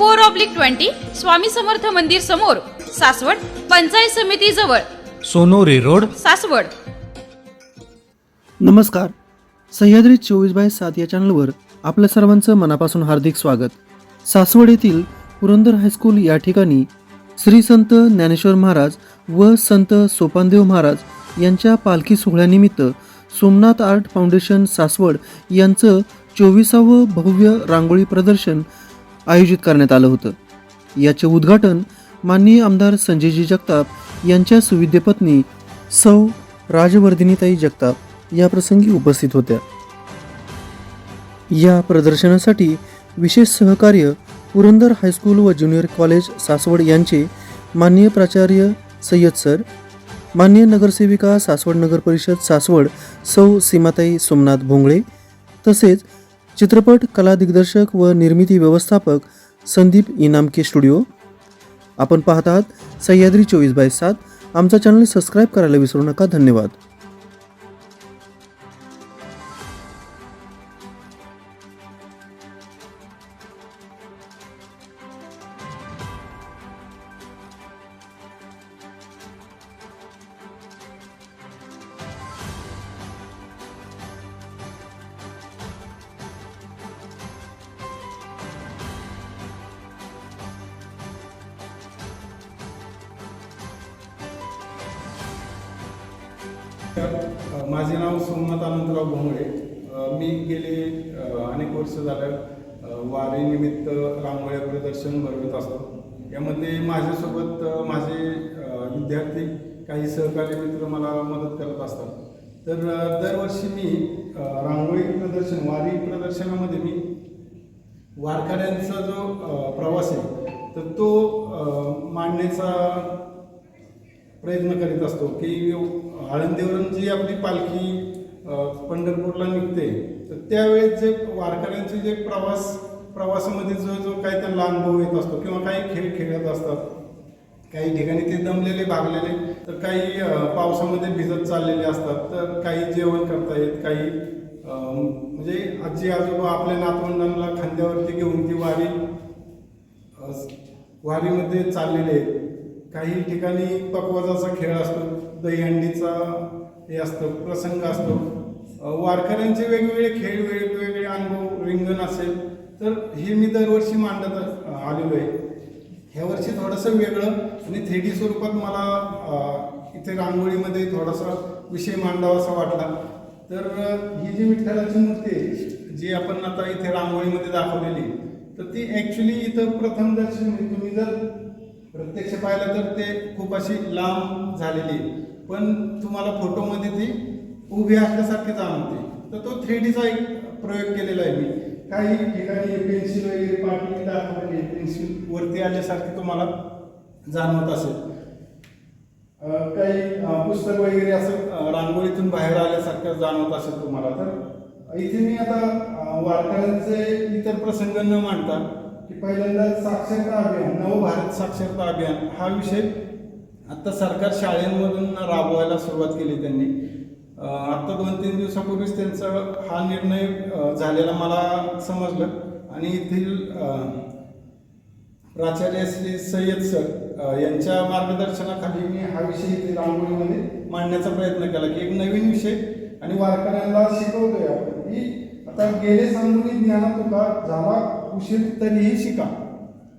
four oblique twenty Swami Samarth मंदिर समोर सासवड पंचायत समिती जवळ. सोनोरी रोड. सासवड. नमस्कार. सह्याद्री चोवीस बाय सात या चॅनलवर आपल्या सर्वांचं मनापासून हार्दिक स्वागत. सासवड येथील पुरंदर हायस्कूल या ठिकाणी श्री संत ज्ञानेश्वर महाराज व संत सोपानदेव महाराज यांच्या पालखी सोहळ्यानिमित्त सोमनाथ आर्ट फाउंडेशन सासवड यांचं चोवीसावं भव्य रांगोळी प्रदर्शन आयोजित करण्यात आलं होतं. याचे उद्घाटन माननीय आमदार संजयजी जगताप यांच्या सुविद्य पत्नी सौ राजवर्धिनीताई जगताप या प्रसंगी उपस्थित होत्या. या प्रदर्शनासाठी विशेष सहकार्य पुरंदर हायस्कूल व ज्युनियर कॉलेज सासवड यांचे माननीय प्राचार्य सय्यद सर माननीय नगरसेविका सासवड नगर परिषद सासवड सौ सीमाताई सोमनाथ भोंगळे तसेच चित्रपट कला दिग्दर्शक व निर्मिती व्यवस्थापक संदीप इनामके स्टुडिओ. आपण पाहत आहात सह्याद्री चोवीस बाय सात. आमचा चॅनल सबस्क्राईब करायला विसरू नका. धन्यवाद. नमस्कार. माझे नाव सोमनाथ अनंतराव भोंगळे मी गेले अनेक वर्ष झालं वारीनिमित्त रांगोळ्या प्रदर्शन भरवत असतो. यामध्ये माझ्यासोबत माझे विद्यार्थी काही सहकारी मित्र मला मदत करत असतात. तर दरवर्षी मी रांगोळी प्रदर्शन वारी प्रदर्शनामध्ये मी वारकऱ्यांचा जो प्रवास आहे तर तो मांडण्याचा प्रयत्न करीत असतो की आळंदीवरून जी आपली पालखी पंढरपूरला निघते तर त्यावेळेस जे वारकऱ्यांचे जे प्रवास प्रवासामध्ये जो जो काही त्यांना अनुभव येत असतो किंवा काही खेळ खेळत असतात काही ठिकाणी ते दमलेले भागलेले तर काही पावसामध्ये भिजत चाललेले असतात तर काही जेवण करता येत काही म्हणजे आजी आजोबा आपल्या नातवंडांना खांद्यावरती घेऊन ती वारी वारीमध्ये चाललेले आहेत. काही ठिकाणी पकवाजाचा खेळ असतो दहीहंडीचा हे असतं प्रसंग असतो. वारकऱ्यांचे वेगवेगळे खेळ वेगवेगळे अनुभव रिंगण असेल तर हे मी दरवर्षी मांडत आलेलो आहे. ह्या वर्षी थोडंसं वेगळं आणि थ्री स्वरूपात मला इथे रांगोळीमध्ये थोडासा विषय मांडावा असा वाटला. तर ही जी विठ्ठलाची मूर्ती आहे जी आपण आता इथे रांगोळीमध्ये दाखवलेली तर ती ॲक्च्युली इथं प्रथम दर्शन म्हणजे तुम्ही जर प्रत्यक्ष पाहिलं तर ते खूप अशी लांब झालेली. पण तुम्हाला फोटोमध्ये ती उभी असल्यासारखी जाणवते. तर तो थ्री डीचा एक प्रयोग केलेला आहे मी. काही ठिकाणी पेन्सिल वगैरे पाठी दाखवली पेन्सिल वरती आल्यासारखी तुम्हाला जाणवत असेल. काही पुस्तक वगैरे असं रांगोळीतून बाहेर आल्यासारखं जाणवत असेल तुम्हाला तर. इथे मी आता वारकऱ्यांचे इतर प्रसंग न मांडता की पहिल्यांदा साक्षरता अभियान नवभारत साक्षरता अभियान हा विषय आत्ता सरकार शाळेमधून राबवायला सुरुवात केली त्यांनी. आत्ता दोन तीन दिवसापूर्वीच त्यांचा हा निर्णय झालेला मला समजलं. आणि येथील प्राचार्य श्री सय्यद सर यांच्या मार्गदर्शनाखाली मी हा विषय इथे रांगोळीमध्ये मांडण्याचा प्रयत्न केला की एक नवीन विषय आणि वारकऱ्यांना शिकवतोय आपण. की आता गेले सांगून ज्ञाना तुका झाला उशीर तरीही शिका.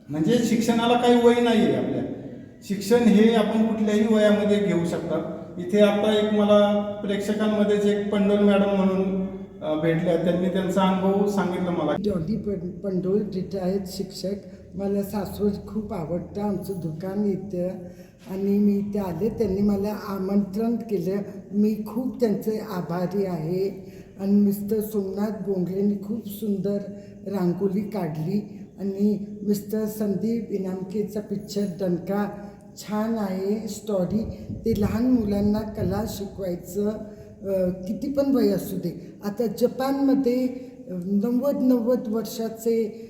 म्हणजे शिक्षणाला काही वय नाही आहे आपल्या. शिक्षण हे आपण कुठल्याही वयामध्ये घेऊ शकता. इथे आता एक मला प्रेक्षकांमध्येच एक पंडोल मॅडम म्हणून भेटल्या. त्यांनी त्यांचा अनुभव सांगितलं मला. डॉली पंडोल रिटायर्ड तिथे आहेत शिक्षक. मला सासवड खूप आवडतं आमचं दुकान इथं. आणि मी इथे आले. त्यांनी मला आमंत्रण केलं. मी खूप त्यांचे आभारी आहे. आणि मिस्टर सोमनाथ बोंगलेंनी खूप सुंदर रांगोळी काढली आणि मिस्टर संदीप इनामकेचा पिक्चर दणका छान आहे स्टोरी ते लहान मुलांना कला शिकवायचं किती पण वय असू दे. आता जपानमध्ये नव्वद नव्वद वर्षाचे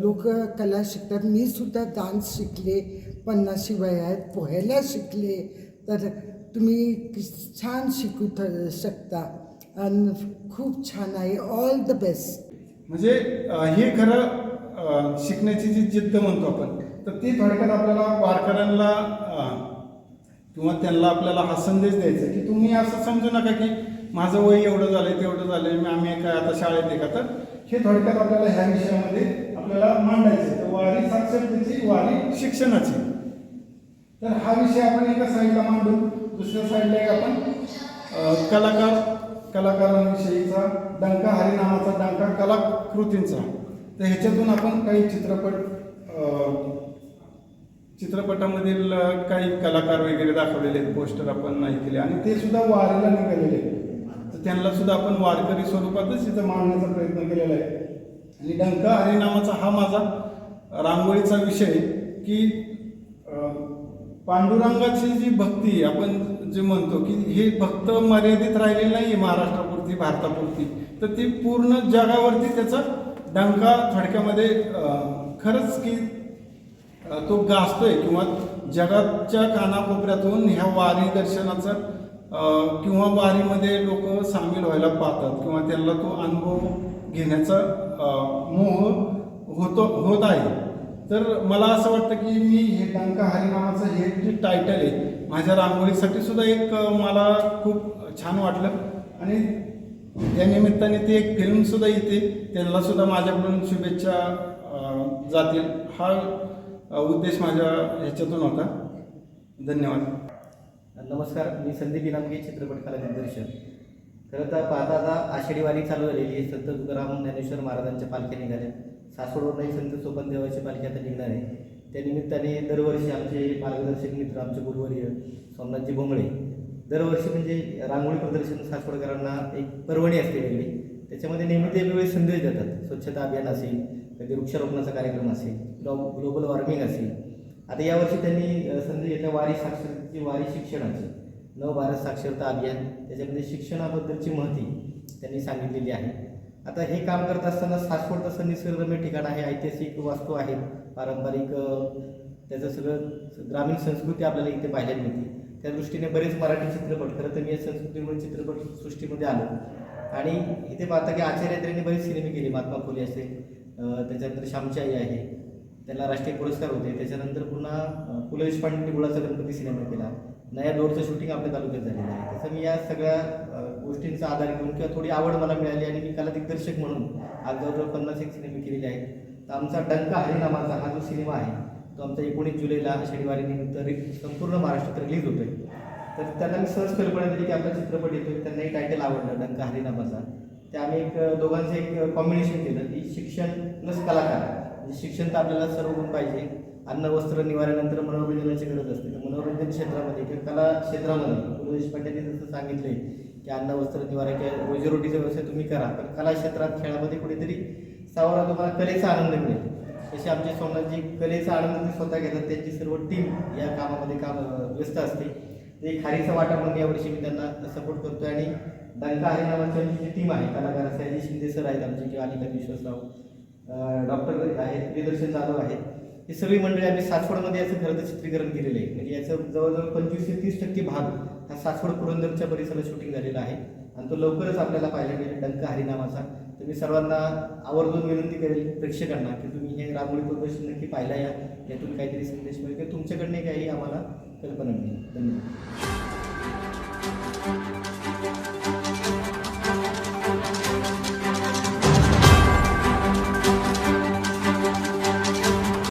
लोक कला शिकतात. मी सुद्धा डान्स शिकले पन्नाशी वयात पोहायला शिकले. तर तुम्ही छान शिकू थ- शकता. आणि खूप छान आहे. ऑल द बेस्ट म्हणजे हे खरं शिकण्याची जी जिद्द म्हणतो आपण तर ती थोडक्यात आपल्याला वारकऱ्यांना किंवा त्यांना आपल्याला हा संदेश द्यायचा की तुम्ही असं समजू नका की माझं वय एवढं झालंय तेवढं झालंय मी आम्ही काय आता शाळेत आहे का? तर हे थोडक्यात आपल्याला ह्या विषयामध्ये आपल्याला मांडायचं तर वारी साक्षरतेची वारी शिक्षणाची. तर हा विषय आपण एका साईडला मांडू दुसऱ्या साईडला एक आपण कलाकार कलाकारांविषयीचा डंका हरिनामाचा डंका कलाकृतींचा. तर ह्याच्यातून आपण काही चित्रपट चित्रपटामधील काही कलाकार वगैरे दाखवलेले आहेत पोस्टर आपण नाही केले. आणि ते सुद्धा वारीला निघालेले आहेत. तर त्यांना सुद्धा आपण वारकरी स्वरूपातच इथं मांडण्याचा प्रयत्न केलेला आहे. आणि डंका हरिनामाचा हा माझा रांगोळीचा विषय की पांडुरंगाची जी भक्ती आपण जे म्हणतो की हे फक्त मर्यादित राहिलेलं नाही आहे महाराष्ट्रापुरती भारतापुरती. तर ती पूर्ण जगावरती त्याचा डंका थोडक्यामध्ये खरंच की तो गाजतोय किंवा जगाच्या कानाकोपऱ्यातून ह्या वारी दर्शनाचं किंवा वारीमध्ये लोक सामील व्हायला पाहतात किंवा त्यांना तो अनुभव घेण्याचा मोह होतो होत आहे. तर मला असं वाटतं की मी हे डंका हरिनामाचं हे जे टायटल आहे माझ्या रांगोळीसाठी सुद्धा एक मला खूप छान वाटलं. आणि या निमित्ताने ती एक फिल्मसुद्धा येते त्यांना सुद्धा माझ्याकडून शुभेच्छा जातील. हा उद्देश माझ्या ह्याच्यातून होता. धन्यवाद. नमस्कार. मी संदीप इनामगे चित्रपट कला दिग्दर्शक खरं तर पाहता आता आषाढी वारी चालू झालेली आहे. संत तुकाराम ज्ञानेश्वर महाराजांच्या पालख्या निघाल्या सासवडवरही संत सोपन देवाची पालखी आता निघणार आहे. त्यानिमित्ताने दरवर्षी आमचे मार्गदर्शक मित्र आमचे गुरुवर्य सोमनाथजी भोंगळे दरवर्षी म्हणजे रांगोळी प्रदर्शन सासवडकरांना एक पर्वणी असते वेगळी. त्याच्यामध्ये नेहमी ते वेगवेगळे संदेश देतात. स्वच्छता अभियान असेल कधी वृक्षारोपणाचा कार्यक्रम असेल ग्लो ग्लोबल वॉर्मिंग असेल. आता यावर्षी त्यांनी संधी घेतल्या वारी साक्षरतेची वारी शिक्षणाची. नव भारत साक्षरता अभियान त्याच्यामध्ये शिक्षणाबद्दलची माहिती त्यांनी सांगितलेली आहे. आता हे काम करत असताना सासवड तसं निसर्गरम्य ठिकाण आहे ऐतिहासिक वास्तू आहेत पारंपरिक त्याचं सगळं ग्रामीण संस्कृती आपल्याला इथे पाहायला मिळते. त्या दृष्टीने बरेच मराठी चित्रपट खरं तर मी या संस्कृतीमुळे चित्रपट सृष्टीमध्ये आलो. आणि इथे पाहता की आचार्यात्रेने बरेच सिनेमे केले महात्मा फुले असेल त्याच्यानंतर श्यामची आई आहे त्याला राष्ट्रीय पुरस्कार होते त्याच्यानंतर पुन्हा पु ल देशपांडे गुळाचा गणपती सिनेमा केला. नया डोरचं शूटिंग आपल्या तालुक्यात झालेलं आहे. तसं मी या सगळ्या गोष्टींचा आधार घेऊन किंवा थोडी आवड मला मिळाली आणि मी कला दिग्दर्शक म्हणून आज जवळजवळ पन्नास एक सिनेमे केलेले आहेत. तर आमचा डंका हरिनामाचा हा जो सिनेमा आहे तो आमचा एकोणीस जुलैला शनिवारी निमित्त रि संपूर्ण महाराष्ट्रात रिलीज होतोय. तर त्यांना मी सहज कल्पना दिली की आपला चित्रपट येतोय त्यांनाही टायटल आवडलं डंका हरिनामाचा. ते आम्ही एक दोघांचं एक कॉम्बिनेशन केलं की शिक्षण प्लस कलाकार. म्हणजे शिक्षण तर आपल्याला सर्व गुण पाहिजे. अन्न वस्त्र निवाऱ्यानंतर मनोरंजनाची गरज असते. तर मनोरंजन क्षेत्रामध्ये किंवा कला क्षेत्रामध्ये पु ल जसं सांगितलंय की अन्न वस्त्र निवारा किंवा रोजीरोटीचा व्यवसाय तुम्ही करा. पण कला क्षेत्रात खेळामध्ये कुठेतरी सावरा तुम्हाला कलेचा आनंद मिळेल. तसे आमचे सोमनाथजी कलेचा आनंद स्वतः घेतात. त्यांची सर्व टीम या कामामध्ये काम व्यस्त असते. ते खारीचा वाटा म्हणून यावर्षी मी त्यांना सपोर्ट करतोय आणि दंका आहे नावाची जी टीम आहे कलाकार सयाजी शिंदे सर आहेत आमचे किंवा अनिका विश्वासराव डॉक्टर आहेत प्रियदर्शन जाधव आहेत. ही सगळी मंडळी आम्ही सासवडमध्ये याचं खरं तर चित्रीकरण केलेलं आहे. म्हणजे याचं जवळजवळ पंचवीस ते तीस टक्के भाग हा सासवड पुरंदरच्या परिसरात शूटिंग झालेला आहे. आणि तो लवकरच आपल्याला पाहायला मिळेल डंक हरिनामाचा. तर मी सर्वांना आवर्जून विनंती करेल प्रेक्षकांना की तुम्ही हे रांगोळी प्रदर्शन नक्की पाहायला या. यातून काहीतरी संदेश मिळेल. किंवा तुमच्याकडनं काही आम्हाला कल्पना मिळेल. धन्यवाद.